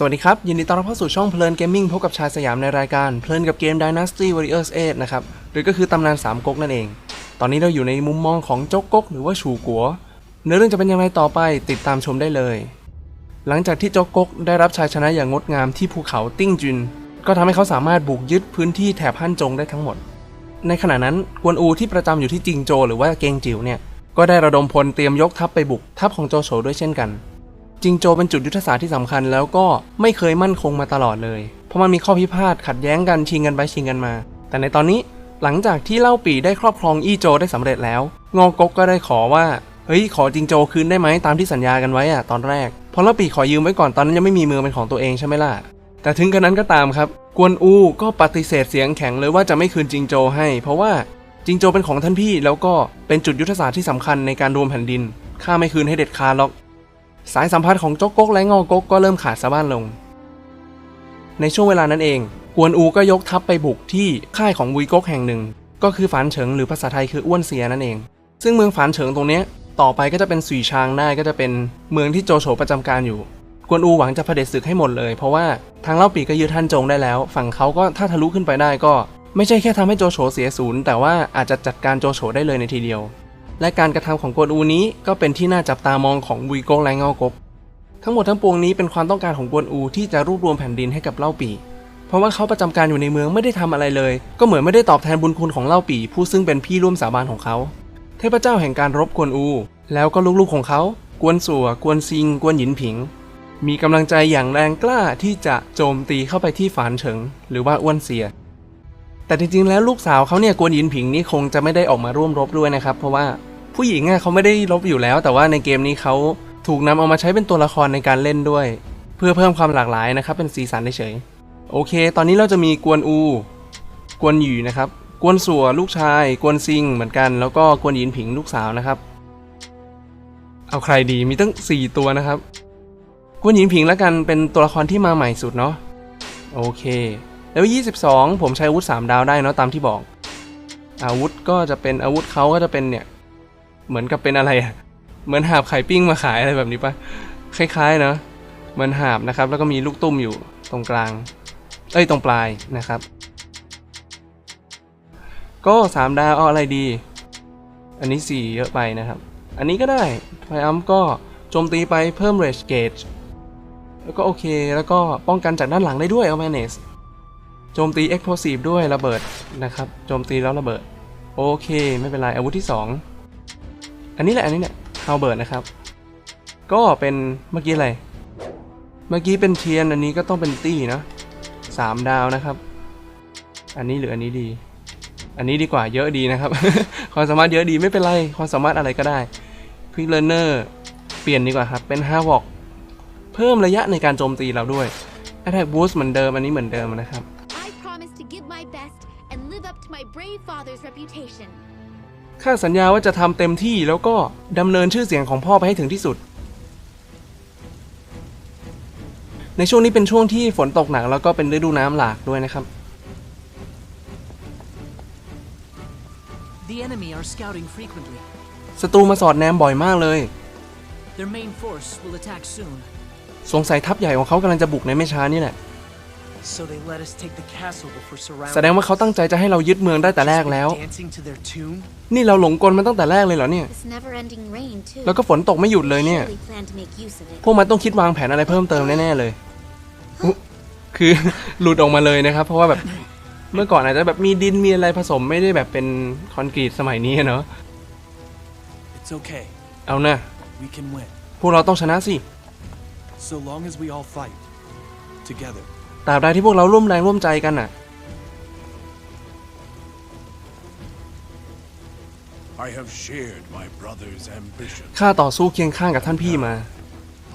สวัสดีครับ ยินดีต้อนรับเข้าสู่ช่องเพลินเกมมิ่งพบกับชายสยามในรายการเพลินกับเกม Dynasty Warriors 8นะครับ หรือก็คือตำนานสามก๊กนั่นเอง ตอนนี้เราอยู่ในมุมมองของจกก๊กหรือว่าฉูกัว เนื้อเรื่องจะเป็นยังไงต่อไปติดตามชมได้เลย หลังจากที่จกก๊กได้รับชัยชนะอย่างงดงามที่ภูเขาติ้งจุน ก็ทำให้เขาสามารถบุกยึดพื้นที่แถบฮั่นจงได้ทั้งหมด ในขณะนั้นกวนอูที่ประจำอยู่ที่จิงโจ หรือว่าเกงจิ๋วเนี่ยก็ได้ระดมพลเตรียมยกทัพไปบุกทัพของโจโฉด้วยเช่นกัน จิงโจเป็นจุดยุทธศาสตร์ที่สำคัญ แล้วก็ไม่เคยมั่นคงมาตลอดเลย เพราะมันมีข้อพิพาทขัดแย้งกันชิงกันไปชิงกันมา แต่ในตอนนี้หลังจากที่เล่าปีได้ครอบครองอี้โจได้สำเร็จแล้ว งอกกก็ได้ขอว่าเฮ้ยขอจิงโจคืนได้ไหมตามที่สัญญากันไว้อะตอนแรกเพราะเล่าปีขอยืมไว้ก่อนตอนนั้นยังไม่มีเมืองเป็นของตัวเองใช่ไหมล่ะแต่ถึงกระนั้นก็ตามครับ กวนอูก็ปฏิเสธเสียงแข็งเลยว่าจะไม่คืนจิงโจให้ เพราะว่าจิงโจเป็นของท่านพี่แล้วก็เป็นจุดยุทธศาสตร์ที่สำคัญในการรวมแผ่นดินข้าไม่คืนให้เด็ดขาดหรอก สายสัมพันธ์ของจกก๊กและงอกกก็เริ่มขาดสะบ้านลง ในช่วงเวลานั้นเอง กวนอูก็ยกทัพไปบุกที่ค่ายของวุยก๊กแห่งหนึ่ง ก็คือฝานเฉิงหรือภาษาไทยคืออ้วนเสียนั่นเอง ซึ่งเมืองฝานเฉิงตรงนี้ต่อไปก็จะเป็นสุยชางได้ก็จะเป็นเมืองที่โจโฉประจำการอยู่ กวนอูหวังจะเผด็จศึกให้หมดเลย เพราะว่าทางเล่าปีก็ยึดท่านจงได้แล้ว ฝั่งเขาก็ถ้าทะลุขึ้นไปได้ก็ ไม่ใช่แค่ทำให้โจโฉเสียศูนย์แต่ว่าอาจจะจัดการโจโฉได้เลยในทีเดียว และการกระทำของกวนอูนี้ก็เป็นที่น่าจับตามองของวุยก๊กและเงากก ทั้งหมดทั้งปวงนี้เป็นความต้องการของกวนอูที่จะรวบรวมแผ่นดินให้กับเล่าปี เพราะว่าเขาประจำการอยู่ในเมืองไม่ได้ทำอะไรเลย ก็เหมือนไม่ได้ตอบแทนบุญคุณของเล่าปี ผู้ซึ่งเป็นพี่ร่วมสาบานของเขา เทพเจ้าแห่งการรบกวนอู แล้วก็ลูกๆของเขา กวนสัว กวนซิง กวนหยินผิง มีกำลังใจอย่างแรงกล้าที่จะโจมตีเข้าไปที่ฝานเฉิง หรือว่าอ้วนเสียแต่จริงๆ แล้วลูกสาวเขาเนี่ยกวนหยินผิงนี่คงจะไม่ได้ออกมาร่วมรบด้วยนะครับ เพราะว่า ผู้หญิงอะเขาไม่ได้รบอยู่แล้ว แต่ว่าในเกมนี้เขาถูกนำเอามาใช้เป็นตัวละครในการเล่นด้วย เพื่อเพิ่มความหลากหลายนะครับ เป็นสีสันเฉยโอเค ตอนนี้เราจะมีกวนอู กวนหยีนะครับ กวนสัวลูกชาย กวนซิงเหมือนกัน แล้วก็กวนหยินผิงลูกสาวนะครับ เอาใครดีมีตั้ง 4 ตัวนะครับ กวนหยินผิงแล้วกันเป็นตัวละครที่มาใหม่สุดเนาะโอเค แล้ว 22 ผมใช้อาวุธ 3 ดาวได้เนาะตามที่บอก อาวุธก็จะเป็นอาวุธเขาก็จะเป็นเนี่ย เหมือนกับเป็นอะไรอะเหมือนหาบไข่ปิ้งมาขายอะไรแบบนี้ปะคล้ายๆเนาะเหมือนหาบนะครับ แล้วก็มีลูกตุ้มอยู่ตรงกลาง เอ้ยตรงปลายนะครับ ก็3ดาวเอาอะไรดี อันนี้4เยอะไปนะครับ อันนี้ก็ได้ไฟอัมก็โจมตีไปเพิ่ม rage gauge แล้วก็โอเค แล้วก็ป้องกันจากด้านหลังได้ด้วยเอา manage โจมตี explosive ด้วยระเบิดนะครับ โจมตีแล้วระเบิด โอเค ไม่เป็นไร อาวุธที่ 2 อันนี้แหละอันนี้เนี่ยฮาวเบิร์ดนะครับ ก็เป็นเมื่อกี้อะไร เมื่อกี้เป็นเทียนอันนี้ก็ต้องเป็นตี้นะสามดาวนะครับ อันนี้หรืออันนี้ดี อันนี้ดีกว่าเยอะดีนะครับ ความสามารถเยอะดีไม่เป็นไร ความสามารถอะไรก็ได้ Quick Learner เปลี่ยนดีกว่าครับ เป็น h a v o k เพิ่มระยะในการโจมตีเราด้วย Attack Boost เหมือนเดิมอันนี้เหมือนเดิมนะครับ I promise to give my best and live up to my brave father's reputation. ข้าสัญญาว่าจะทำเต็มที่แล้วก็ดำเนินชื่อเสียงของพ่อไปให้ถึงที่สุด ในช่วงนี้เป็นช่วงที่ฝนตกหนักแล้วก็เป็นฤดูน้ำหลากด้วยนะครับ The enemy are scouting frequently. ศัตรูมาสอดแนมบ่อยมากเลย Their main force will attack soon, สงสัยทัพใหญ่ของเขากำลังจะบุกในไม่ช้านี่แหละ แสดง surrounding. ว่าเขาตั้งใจจะให้เรายึดเมืองได้แต่แรกแล้ว Dancing to their tune. นี่เราหลงกลมันตั้งแต่แรกเลยเหรอเนี่ย This never-ending rain too. แล้วก็ฝนตกไม่หยุดเลยเนี่ย Surely plan to make use of it. พวกมันต้องคิดวางแผนอะไรเพิ่มเติมแน่ๆเลยอุ๊คือหลุดออกมาเลยนะครับ เพราะว่าแบบเมื่อก่อนอาจจะแบบมีดินมีอะไรผสมไม่ได้แบบเป็นคอนกรีตสมัยนี้อะเนาะ It's okay. เอานะ We can win. พวกเราต้องชนะสิ So long as we all fight. Together. ตราบใดที่พวกเราร่วมแรงร่วมใจกันน่ะ I have shared my brother's ambition. ข้าต่อสู้เคียงข้างกับท่านพี่มา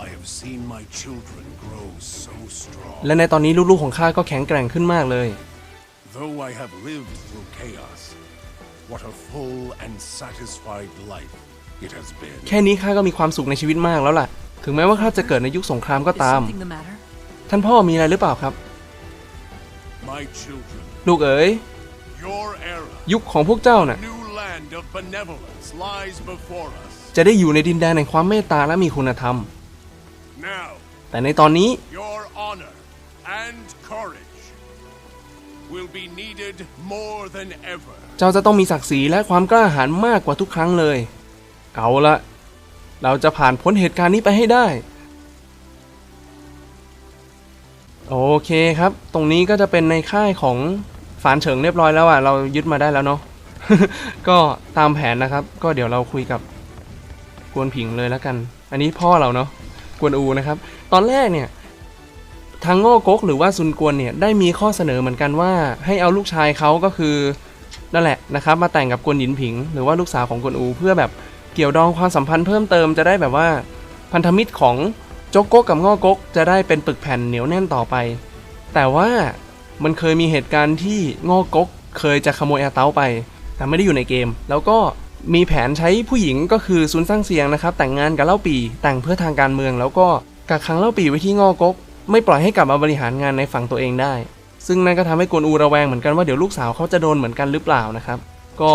I have seen my children grow so strong. และในตอนนี้ลูกๆของข้าก็แข็งแกร่งขึ้นมากเลย Though I have lived through chaos, what a full and satisfied life it has been. แค่นี้ข้าก็มีความสุขในชีวิตมากแล้วล่ะ ถึงแม้ว่าข้าจะเกิดในยุคสงครามก็ Is ตาม something the matter? ท่านพ่อมีอะไรหรือเปล่าครับ My children, ลูกเอ๋ย your era, ยุคของพวกเจ้าน่ะ new land of benevolence lies before us. จะได้อยู่ในดินแดนแห่งความเมตตาและมีคุณธรรม Now, แต่ในตอนนี้ Your honor and courage will be needed more than ever. เจ้าจะต้องมีศักดิ์ศรีและความกล้าหาญมากกว่าทุกครั้งเลย เอาละ เราจะผ่านพ้นเหตุการณ์นี้ไปให้ได้ โอเคครับ ตรงนี้ก็จะเป็นในค่ายของฝานเฉิงเรียบร้อยแล้วอะ เรายึดมาได้แล้วเนาะ ก็ตามแผนนะครับ ก็เดี๋ยวเราคุยกับกวนผิงเลยแล้วกัน อันนี้พ่อเราเนาะ กวนอูนะครับ ตอนแรกเนี่ย ทางโง่ก๊กหรือว่าซุนกวนเนี่ยได้มีข้อเสนอเหมือนกันว่า ให้เอาลูกชายเขาก็คือนั่นแหละนะครับ มาแต่งกับกวนหยินผิง หรือว่าลูกสาวของกวนอู เพื่อแบบเกี่ยวดองความสัมพันธ์เพิ่มเติมจะได้แบบว่าพันธมิตรของ โจกก๊กกับง่อก๊กจะได้เป็นปึกแผ่นเหนียวแน่นต่อไป แต่ว่ามันเคยมีเหตุการณ์ที่ง่อก๊กเคยจะขโมยอาเต้าไป แต่ไม่ได้อยู่ในเกม แล้วก็มีแผนใช้ผู้หญิงก็คือซุนซั่งเซียงนะครับ แต่งงานกับเล่าปีแต่งเพื่อทางการเมือง แล้วก็กักขังเล่าปีไว้ที่ง่อก๊กไม่ปล่อยให้กลับมาบริหารงานในฝั่งตัวเองได้ ซึ่งนั่นก็ทำให้กวนอูระแวงเหมือนกันว่าเดี๋ยวลูกสาวเขาจะโดนเหมือนกันหรือเปล่านะครับ ก็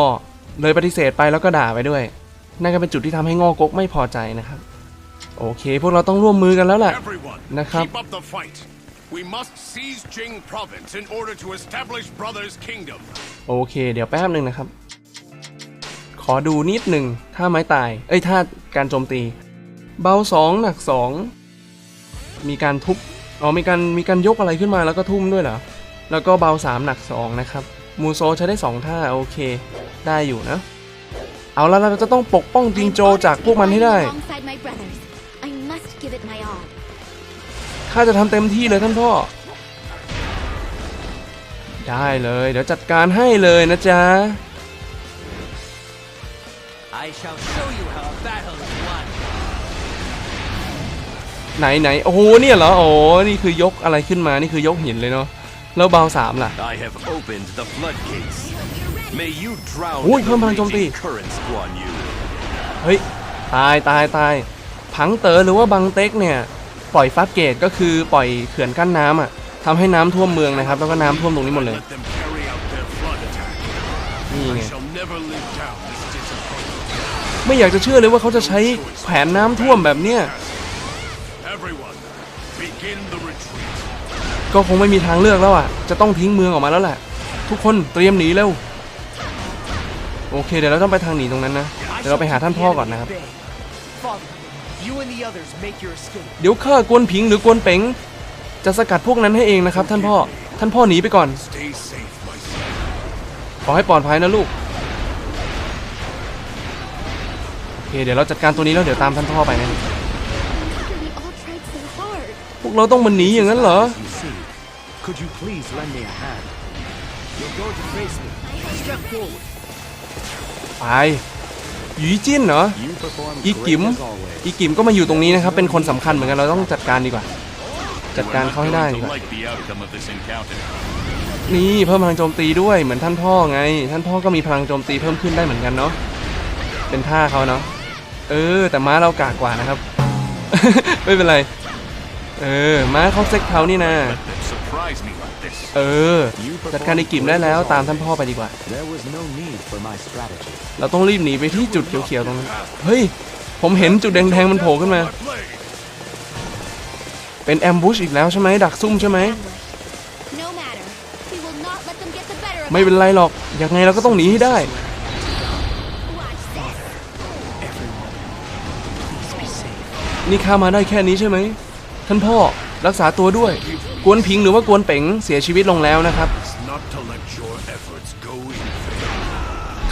เลยปฏิเสธไปแล้วก็ด่าไปด้วย นั่นก็เป็นจุดที่ทำให้งอกกไม่พอใจนะครับ โอเค พวกเราต้องร่วมมือกันแล้วแหละ Everyone, Nakap. keep up the fight. We must seize Jing province in order to establish Brothers Kingdom. โอเค เดี๋ยวแป๊บหนึ่งนะครับ ขอดูนิดหนึ่งท่าไม้ตาย เอ้ยท่าการโจมตี เบาสองหนักสองมีการทุบ อ๋อมีการมีการยกอะไรขึ้นมาแล้วก็ทุ่มด้วยเหรอ แล้วก็เบาสามหนักสองนะครับ มูโซใช้ได้สองท่าโอเค ได้อยู่นะ เอาละเราจะต้องปกป้องจิงโจจากพวกมันให้ได้ ข้าจะทำเต็มที่เลยท่านพ่อ ได้เลย เดี๋ยวจัดการให้เลยนะจ๊ะ I shall show you how a battle is won. ไหนไหนโอ้โหเนี่ยเหรอโอ้นี่คือยกอะไรขึ้นมานี่คือยกหินเลยเนาะแล้วเบาสามล่ะ I have opened the floodgates. May you drown Ui, in không the bằng trong raging tì. currents, Guan Yu. เฮ้ยตายตายตายผังเต๋อหรือว่าบังเต็กเนี่ย ปล่อยฟัดเกตก็คือปล่อยเขื่อนกั้นน้ำอะทำให้น้ำท่วมเมืองนะครับ แล้วก็น้ำท่วมตรงนี้หมดเลย นี่ไง ไม่อยากจะเชื่อเลยว่าเขาจะใช้แผนน้ำท่วมแบบเนี้ยก็คงไม่มีทางเลือกแล้วอะ จะต้องทิ้งเมืองออกมาแล้วแหละ ทุกคนเตรียมหนีเร็ว โอเค เดี๋ยวเราต้องไปทางหนีตรงนั้นนะ เดี๋ยวเราไปหาท่านพ่อก่อนนะครับ at bay. Father, you and the others make your escape. เดี๋ยวข้ากวนผิงหรือกวนเป๋งจะสกัดพวกนั้นให้เองนะครับ ท่านพ่อ ท่านพ่อหนีไปก่อน Stay safe, my son. ขอให้ปลอดภัยนะลูก โอเค เดี๋ยวเราจัดการตัวนี้แล้วเดี๋ยวตามท่านพ่อไปนะ We all tried so hard. พวกเราต้องมันหนีอย่างนั้นเหรอ You see, could you please lend me a hand? You're going to face me. Step forward. ไป หยีจิ้นเหรออีกิมอีกิมก็มาอยู่ตรงนี้นะครับ เป็นคนสำคัญเหมือนกันเราต้องจัดการดีกว่า จัดการเขาให้ได้ดีกว่านี่เพิ่มพลังโจมตีด้วยเหมือนท่านพ่อไง ท่านพ่อก็มีพลังโจมตีเพิ่มขึ้นได้เหมือนกันเนาะเป็นท่าเขาเนาะเออ แต่ม้าเรากากกว่านะครับ ไม่เป็นไร เออม้าเขาเซ็กเขานี่นะ เออ จัดการไอ้กิมได้แล้วตามท่านพ่อไปดีกว่า There was no need for my strategy. เราต้องรีบหนีไปที่จุดเขียวๆตรงนั้น เฮ้ย ผมเห็นจุดแดงๆมันโผล่ขึ้นมา My blade. เป็นแอมบูชอีกแล้วใช่ไหมดักซุ่มใช่ไหม No matter. We will not let them get the better of ไม่เป็นไรหรอก ยังไงเราก็ต้องหนีให้ได้ us. Watch this. Everyone, please be safe. นี่ข้ามาได้แค่นี้ใช่ไหม ท่านพ่อ รักษาตัวด้วย กวนพิงหรือว่ากวนเป๋งเสียชีวิตลงแล้วนะครับ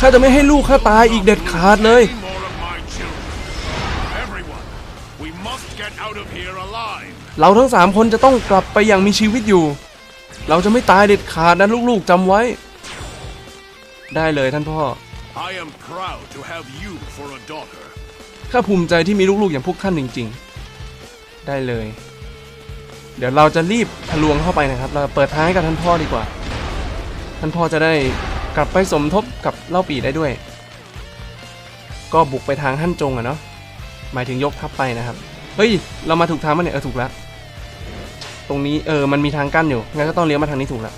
ข้าจะไม่ให้ลูกข้าตายอีกเด็ดขาดเลยเราทั้งสามคนจะต้องกลับไปอย่างมีชีวิตอยู่ เราจะไม่ตายเด็ดขาดนะลูกๆจำไว้ ได้เลยท่านพ่อ ข้าภูมิใจที่มีลูกๆอย่างพวกท่านจริง ๆ ได้เลย เดี๋ยวเราจะรีบทะลวงเข้าไปนะครับ เราเปิดท้ายกับท่านพ่อดีกว่า ท่านพ่อจะได้กลับไปสมทบกับเล่าปีได้ด้วย ก็บุกไปทางฮั่นจงอะเนาะ หมายถึงยกทัพไปนะครับ เฮ้ย เรามาถูกทางมั้ยเนี่ยเออถูกแล้ว ตรงนี้เออ มันมีทางกั้นอยู่ งั้นก็ต้องเลี้ยวมาทางนี้ถูกแล้ว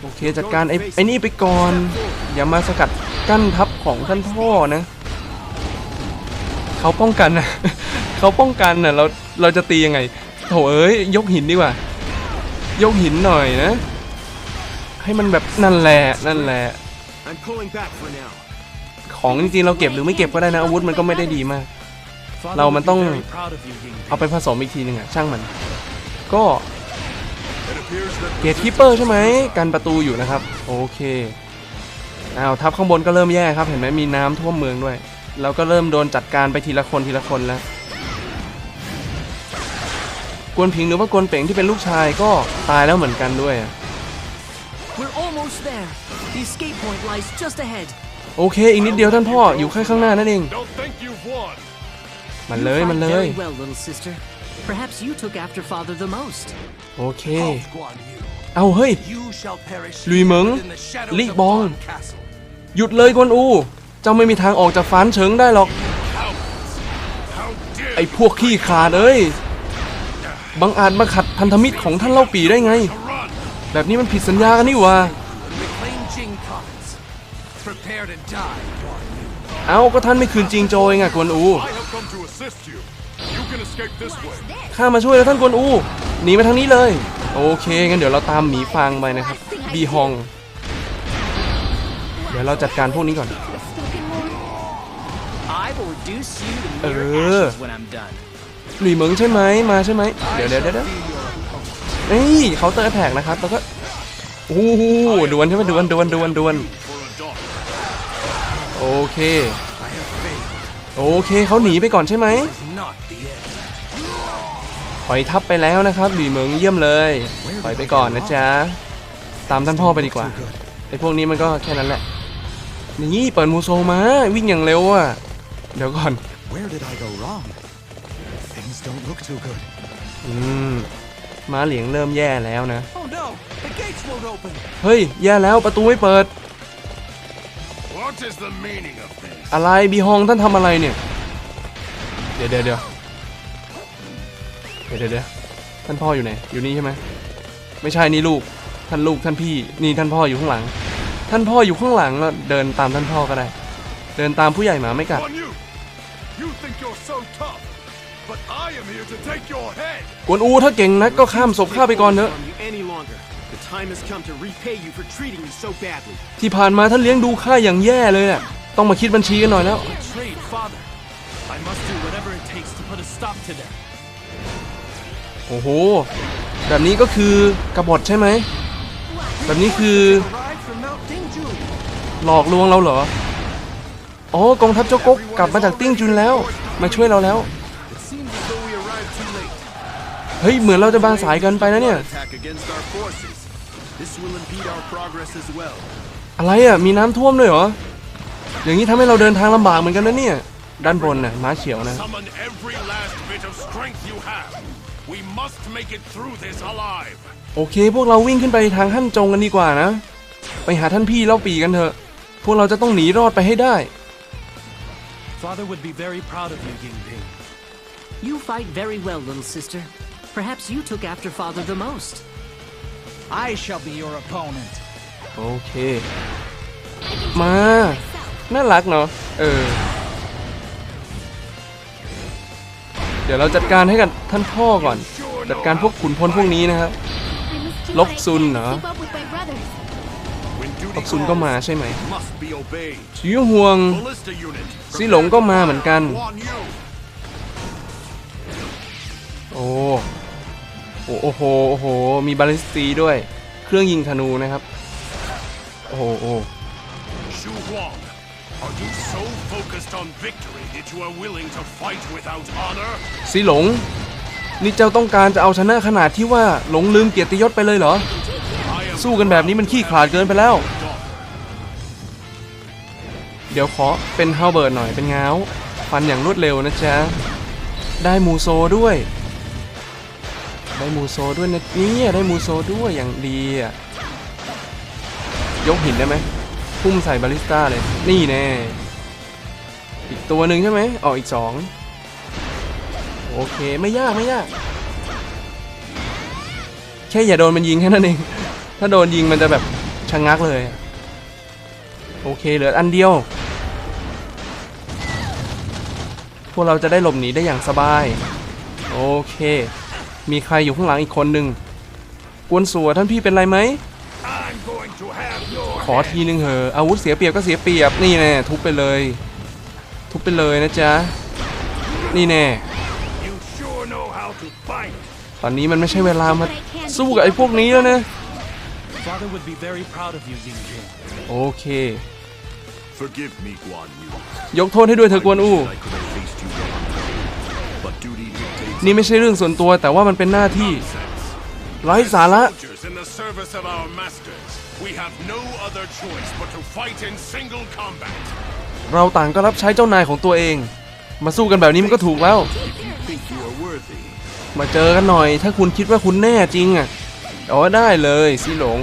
โอเคจัดการไอ้ไอ้นี่ไปก่อน อย่ามาสกัดกั้นทัพของท่านพ่อนะ เขาป้องกันนะ เขาป้องกันนะเรา เราจะตียังไง โถเอ้ยยกหินดีกว่า ยกหินหน่อยนะ ให้มันแบบนั่นแหละนั่นแหละ I'm pulling back for now. ของจริงๆเราเก็บหรือไม่เก็บก็ได้นะ อาวุธมันก็ไม่ได้ดีมาก Father Lau would man be tong- very proud of you, Yingling. เอาไปผสมอีกทีหนึงอะช่างมัน ก็ It appears that เกตคีเปอร์ใช่ไหมกันประตูอยู่นะครับ โอเคอ้าวทัพข้างบนก็เริ่มแย่ครับ เห็นไหมมีน้ำท่วมเมืองด้วยแล้วก็เริ่มโดนจัดการไปทีละคนทีละคนแล้ว กวนผิงหรือว่ากวนเป่งที่เป็นลูกชายก็ตายแล้วเหมือนกันด้วยอะ We're almost there. The escape point lies just ahead. โอเค อีกนิดเดียวท่านพ่ออยู่แค่ข้างหน้านั่นเอง don't think you've won. มัน You เลย fight มันเลย Very well, little sister. Perhaps you took after father the most. โอเค Halt, Guan Yu. เอาเฮ้ย You shall perish Lùi Mẫn, within the shadows Lý of Bong. Bond Castle. หยุดเลยกวนอู เจ้าไม่มีทางออกจากฟานเฉิงได้หรอก How dare ไอ้พวกขี้ขลาดเอ้ย บังอาจมาขัดพันธมิตรของท่านเล่าปีได้ไง you run? แบบนี้มันผิดสัญญากันนี่หว่า The Reclaim Jing comes. Prepare to die, Guan Yu. เอ้าก็ท่านไม่คืนจริงโจเองอะกวนอู I have come to assist you. You can escape this way. ข้ามาช่วยแล้วท่านกวนอู หนีมาทางนี้เลย โอเคงั้นเดี๋ยวเราตามหมีฟางไปนะครับ บีฮอง เดี๋ยวเราจัดการพวกนี้ก่อน Spoken more. I หลีเหมิงใช่ไหมมาใช่ไหมเดี๋ยวเดี๋ยวเดี๋ยวเดี๋ยเขาเตอร์แท็กนะครับแล้วก็โอ้โหดวลใช่ไหมดวลดวลดวลดวลโอเค โอเคเขาหนีไปก่อนใช่ไหมถอยทับไปแล้วนะครับหลีเหมิงเยี่ยมเลยถอยไปก่อนนะจ๊ะตามท่านพ่อไปดีกว่าไอ้พวกนี้มันก็แค่นั้นแหละนี่เปิดมูโซมาวิ่งอย่างเร็วอะเดี๋ยวก่อน don't look too good. อืมม้าเหลียงเริ่มแย่แล้วนะ Oh no! The gates won't open! เฮ้ย แย่แล้วประตูไม่เปิด What is the meaning of this? อะไรบีฮองท่านทำอะไรเนี่ย เดี๋ยวเดี๋ยวเดี๋ยวเดี๋ยวเดี๋ยวเดี๋ยวท่านพ่ออยู่ไหน อยู่นี่ใช่ไหมไม่ใช่นี่ลูก ท่านลูกท่านพี่ นี่ท่านพ่ออยู่ข้างหลัง ท่านพ่ออยู่ข้างหลังแล้วเดินตามท่านพ่อก็ได้ เดินตามผู้ใหญ่หมาไม่กัด On you! You think you're so tough, กวนอูถ้าเก่งนักก็ข้ามศพข้าไปก่อนเถอะ From you any longer. The time has come to repay you for treating me so badly. ที่ผ่านมาท่านเลี้ยงดูข้าอย่างแย่เลยน่ะต้องมาคิดบัญชีกันหน่อยแล้ว Betrayed father. I must do whatever it takes to put a stop to them. โอ้โห แบบนี้ก็คือกบฏใช่ไหม แบบนี้คือ Arrived from Mount Dingjun. หลอกลวงเราเหรอ อ๋อกองทัพเจ้าก๊กกลับมาจากติ้งจุนแล้ว มาช่วยเราแล้ว เฮ้ย เหมือนเราจะบางสายเกินไปนะเนี่ย Attack against our forces. This will impede our progress as well. อะไรอะ มีน้ำท่วมด้วยเหรอ อย่างนี้ทำให้เราเดินทางลำบากเหมือนกันนะเนี่ย ด้านบนน่ะม้าเขียวนะ Summon every last bit of strength you have. We must make it through this alive. โอเค พวกเราวิ่งขึ้นไปทางหั่นจงกันดีกว่านะ ไปหาท่านพี่เล่าปีกันเถอะ พวกเราจะต้องหนีรอดไปให้ได้ Father would be very proud of you, Yingling. You fight very well, little sister. Perhaps you took after father the most. I shall be your opponent. โอเค มา น่ารักเนาะ เออ เดี๋ยวเราจัดการให้กับท่านพ่อก่อน จัดการพวกขุนพลพวกนี้นะครับ I must do Lốc what I Sun can to hả? keep up with my brothers. When ต duty กซุนก็มาใช่ไหม must be obeyed. ชิวห่วง Ballista unit. ซีหลงก็มาเหมือนกัน Guan Yu. โอ้ โอ้โอ้โห โอ้โห มีบาลิสตีด้วย เครื่องยิงธนูนะครับ โอ้โหโอ้ Xu Huang. Are you so focused on victory that you are willing to fight without honor? ซีหลง นี่เจ้าต้องการจะเอาชนะขนาดที่ว่าหลงลืมเกียรติยศไปเลยเหรอ I am สู้กันแบบนี้มันขี้ขลาดเกินไปแล้ว เดี๋ยวขอเป็นฮาวเบิร์ดหน่อยเป็นง้าวฟันอย่างรวดเร็วนะจ๊ะ ได้มูโซด้วย ได้มูโซด้วยนะเนี่ยได้มูโซด้วยอย่างดีอะยกหินได้ไหมพุ่มใส่บาลิสต้าเลย นี่แน่อีกตัวหนึ่งใช่ไหมออกอีกสองโอเคไม่ยากไม่ยาก แค่อย่าโดนมันยิงแค่นั้นเอง ถ้าโดนยิงมันจะแบบชะงงักเลย โอเคเหลืออันเดียว พวกเราจะได้หลบหนีได้อย่างสบาย โอเค มีใครอยู่ข้างหลังอีกคนหนึ่งกวนสัวท่านพี่เป็นไรไหม I'm going to have your ขอทีนึงเหอะอาวุธเสียเปรียบก็เสียเปรียบนี่แน่ทุบไปเลย ทุบไปเลยนะจ๊ะ นี่แน่ You sure know how to fight. ตอนนี้มันไม่ใช่เวลามาสู้กับไอ้พวกนี้แล้วนะ Father would be very proud of you, Ying Jin. โอเค Forgive me, Guan Yu. ยกโทษให้ด้วยเธอะกวนอู นี่ไม่ใช่เรื่องส่วนตัวแต่ว่ามันเป็นหน้าที่ไร้สาระ Soldiers in the service of our masters, we have no other choice but to fight in single combat. เราต่างก็รับใช้เจ้านายของตัวเอง มาสู้กันแบบนี้มันก็ถูกแล้ว think you are worthy. มาเจอกันหน่อย ถ้าคุณคิดว่าคุณแน่จริงอะเอาได้เลยสิหลง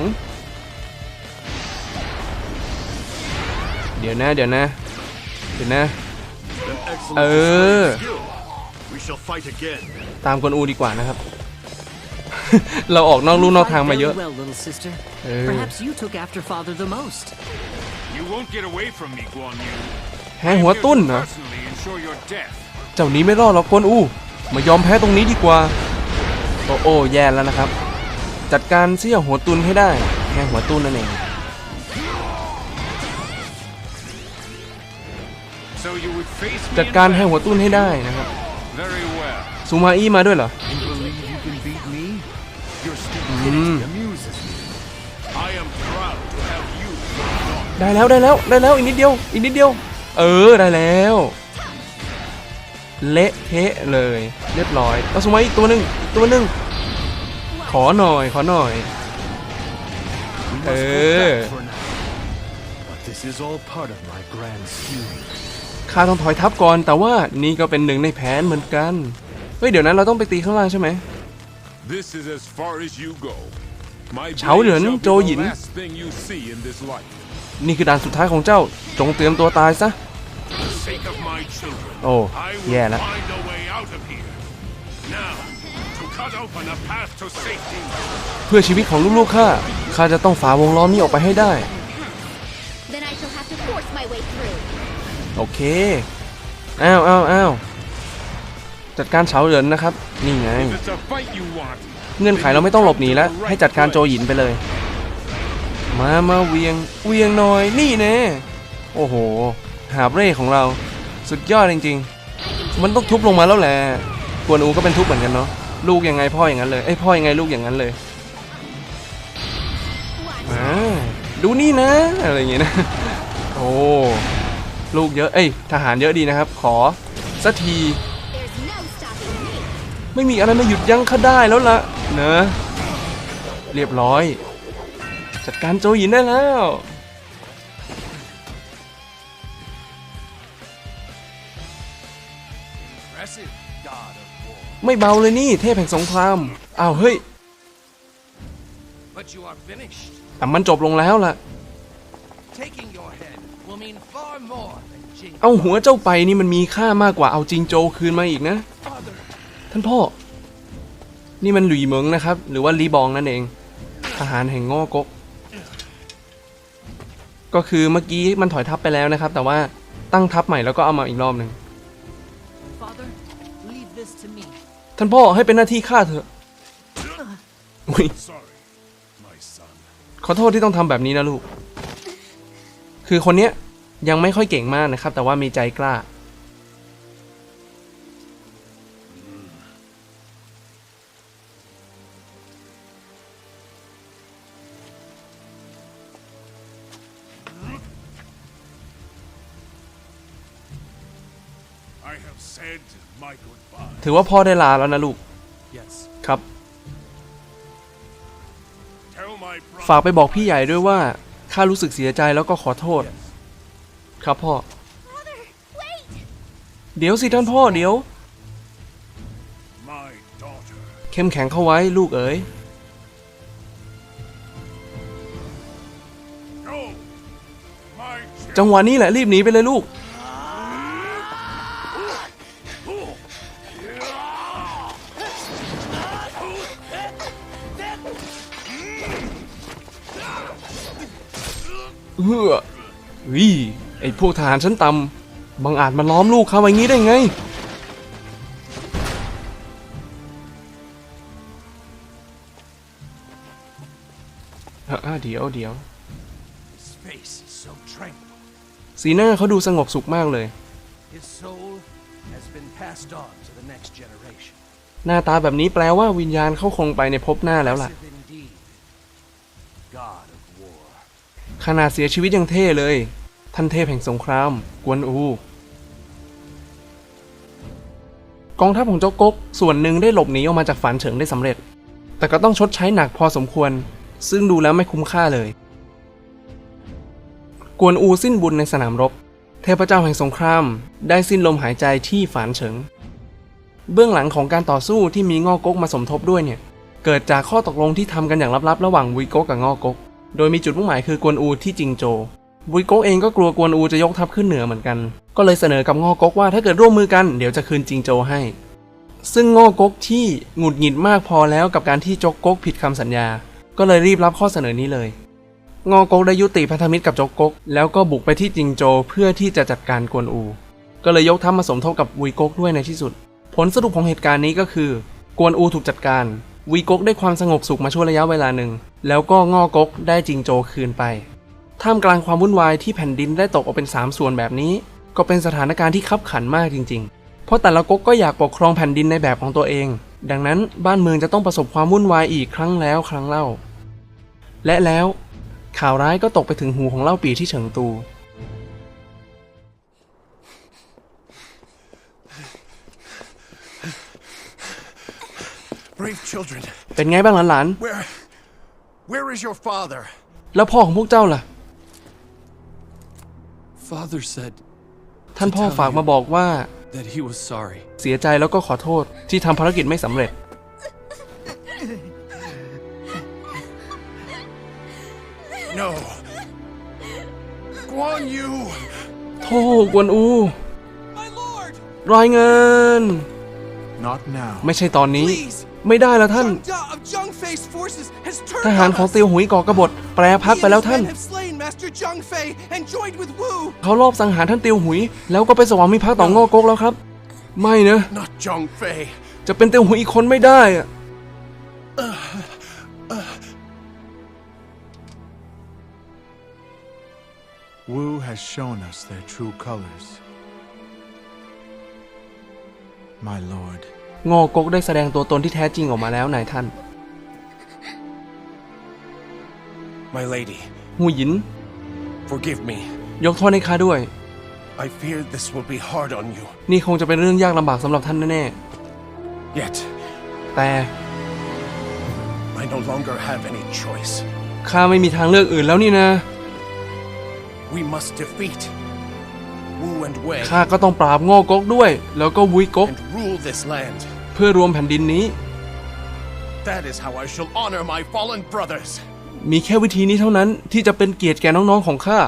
เดี๋ยวนะ เดี๋ยวนะ เดี๋ยวนะ An excellent Ờ. shall fight again. ตามกวนอูดีกว่านะครับ เราออกนอกลู่นอกทางมาเยอะ Very well, little sister. Ừ. Perhaps you took after father the most. You won't get away from me, Guan Yu. แพ้หัวตุ้นเหรอ Personally ensure your death. เจ้านี้ไม่รอดหรอกกวนอูมายอมแพ้ตรงนี้ดีกว่า โอ้โอ้แย่แล้วนะครับ จัดการเสี่ยหัวตุนให้ได้แค่หัวตุนนั่นเอง So you would face me จัด in การให้ battle. หัวตุนให้ได้นะครับ Very well. ซูมาอี้มาด้วยเหรอ You believe you can beat me? Your Mm. stupidity amuses me. I am proud to have you for a daughter. ได้แล้วได้แล้วได้แล้วอีกนิดเดียวอีกนิดเดียว เออได้แล้ว เละเทะเลย เรียบร้อยเอาสมัยอีกตัวหนึ่งอีกตัวหนึ่งขอหน่อยขอหน่อย We must Ờ. go back for now. But this is all part of my grand scheme. ข้าต้องถอยทับก่อน แต่ว่านี่ก็เป็นหนึ่งในแผนเหมือนกัน เฮ้ย เดี๋ยวนั้นเราต้องไปตีข้างล่างใช่ไหม This is as far as you go. My blade เฉาเหริน shall be โจหยิน the last thing you see in this life. นี่คือด่านสุดท้ายของเจ้า จงเตรียมตัวตายซะ For the sake of my children, Oh, I will yeah, that- find a way out of here. Now, to cut open a path to safety, เพื่อชีวิตของลูกๆข้า ข้าจะต้องฝ่าวงล้อมนี้ออกไปให้ได้ โอเค อ้าวอ้าวอ้าวจัดการเฉาเหรินนะครับ นี่ไง if it's a fight you want, เงื่อนไขเราไม่ต้องหลบหนีแล้ว ให้จัดการโจหยินไปเลย มามาเวียง เวียงหน่อย นี่แน่โอ้โห หาบเร่ของเรา สุดยอดจริง ๆ มันต้องทุบลงมาแล้วแหละกวนอูก็เป็นทุบเหมือนกันเนาะ ลูกยังไงพ่ออย่างนั้นเลย เอ้ยพ่อยังไงลูกอย่างนั้นเลยอ่าดูนี่นะ อะไรอย่างเงี้ยนะ โอ้ ลูกเยอะเอ้ยทหารเยอะดีนะครับ ขอสักที There's no stopping me. ไม่มีอะไรมาหยุดยั้งข้าได้แล้วล่ะเนอะเรียบร้อย จัดการโจหยินได้แล้ว impressive god of war. ไม่เบาเลยนี่เทพแห่งสงคราม อ้าวเฮ้ย But you are finished. แต่มันจบลงแล้วล่ะ เอาหัวเจ้าไปนี่มันมีค่ามากกว่าเอาจิงโจคืนมาอีกนะ Father, ท่านพ่อ นี่มันหลุยเหมิงนะครับ หรือว่าลีบองนั่นเองทหารแห่งโง่กก ก็คือเมื่อกี้มันถอยทัพไปแล้วนะครับ แต่ว่าตั้งทัพใหม่แล้วก็เอามาอีกรอบหนึ่ง Father, leave this to me. ท่านพ่อให้เป็นหน้าที่ข้าเถอะอุ๊ย Sorry, my son. ขอโทษที่ต้องทำแบบนี้นะลูก คือคนเนี้ย ยังไม่ค่อยเก่งมากนะครับ แต่ว่ามีใจกล้า I have said my goodbye. ถือว่าพ่อได้ลาแล้วนะลูก Yes. ครับ Tell my brother ฝากไปบอกพี่ใหญ่ด้วยว่าข้ารู้สึกเสียใจแล้วก็ขอโทษ ครับพ่อ Father, wait! เดี๋ยวสิท่านพ่อเดี๋ยว my daughter. เข้มแข็งเข้าไว้ลูกเอ๋ย Go, my จังหวะนี้แหละรีบหนีไปเลยลูก เฮ้อวิ ไอ้พวกทหารชั้นต่ำบางอาจมาล้อมลูกเขาไว้งี้ได้ไง เดี๋ยวเดี๋ยวสีหน้าเขาดูสงบสุขมากเลย หน้าตาแบบนี้แปลว่าวิญญาณเข้าคงไปในภพหน้าแล้วล่ะ ขนาดเสียชีวิตยังเท่เลย ท่านเทพแห่งสงคราม กวนอู กองทัพของโจกกกส่วนหนึ่งได้หลบหนีออกมาจากฝันเฉิงได้สำเร็จ แต่ก็ต้องชดใช้หนักพอสมควร ซึ่งดูแล้วไม่คุ้มค่าเลย กวนอูสิ้นบุญในสนามรบ เทพเจ้าแห่งสงคราม ได้สิ้นลมหายใจที่ฝานเฉิง เบื้องหลังของการต่อสู้ที่มีงอกกมาสมทบด้วยเนี่ยเกิดจากข้อตกลงที่ทำกันอย่างลับๆ ระหว่างวุยโกกกับงอก๊ก โดยมีจุดมุ่งหมายคือกวนอูที่จิงโจ ววุยโกกเองก็กลัวกวนอูจะยกทัพขึ้นเหนือเหมือนกัน ก็เลยเสนอกับงอกกว่าถ้าเกิดร่วมมือกันเดี๋ยวจะคืนจิงโจให้ ซึ่งงอกกที่หงุดหงิดมากพอแล้วกับการที่จกกกผิดคำสัญญา ก็เลยรีบรับข้อเสนอนี้เลยงอกกได้ยุติพันธมิตรกับจกกก แล้วก็บุกไปที่จิงโจเพื่อที่จะจัดการกวนอู ก็เลยยกทัพมาสมทบกับวุยกกด้วยในที่สุด ผลสรุปของเหตุการณ์นี้ก็คือ กวนอูถูกจัดการวีกกได้ความสงบสุขมาช่วงระยะเวลาหนึ่ง แล้วก็งอกกได้จิงโจคืนไป ท่ามกลางความวุ่นวายที่แผ่นดินได้ตกออกเป็น 3 ส่วนแบบนี้ ก็เป็นสถานการณ์ที่คับขันมากจริง ๆ เพราะแต่ละก๊กก็อยากปกครองแผ่นดินในแบบของตัวเอง ดังนั้นบ้านเมืองจะต้องประสบความวุ่นวายอีกครั้งแล้วครั้งเล่า และแล้ว ข่าวร้ายก็ตกไปถึงหูของเล่าปีที่เฉิงตู Brave children, เป็นไงบ้างหลาน where. Where is your father? ๆแล้วพ่อของพวกเจ้าล่ะ Father said ท่านพ่อฝากมาบอกว่า that he was sorry. เสียใจแล้วก็ขอโทษที่ทำภารกิจไม่สำเร็จ No. Guan Yu! โทษกวนอู My lord! รายงาน Not now. ไม่ใช่ตอนนี้ Please! ไม่ได้แล้วท่าน Zhang Da of Zhang Fei's forces has turned ทหาร on ของ us. เตียวหุยก่อกบฏแปรพัก He ไป and แล้ว his ท่าน men have slain Master Zhang Fei and joined with Wu. เขาลอบสังหารท่านเตียวหุย แล้วก็ไปสวามิภักดิ์ต่องอกกแล้วครับ ไม่นะ Not Zhang Fei. จะเป็นเตียวหุยอีกคนไม่ได้อะ Wu has shown us their true colors. My lord, งอกกได้แสดงตัวตนที่แท้จริงออกมาแล้วนายท่าน My lady, หูหยิน forgive me. ยกโทษให้ข้าด้วย I fear this will be hard on you. นี่คงจะเป็นเรื่องยากลำบากสำหรับท่านแน่ Yet, ๆ แต่ I no longer have any choice. ข้าไม่มีทางเลือกอื่นแล้วนี่นะ We must defeat Wu and Wei ข้าก็ต้องปราบงอกกด้วย แล้วก็วุยกก and rule this land. เพื่อรวมแผ่นดินนี้ That is how I shall honor my fallen brothers. มีแค่วิธีนี้เท่านั้นที่จะเป็นเกียรติแก่น้องๆของข้า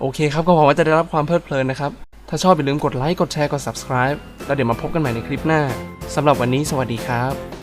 โอเคครับ ก็หวังว่าจะได้รับความเพลิดเพลินนะครับ ถ้าชอบอย่าลืมกดไลค์ กดแชร์ กด subscribe แล้วเดี๋ยวมาพบกันใหม่ในคลิปหน้าสำหรับวันนี้สวัสดีครับ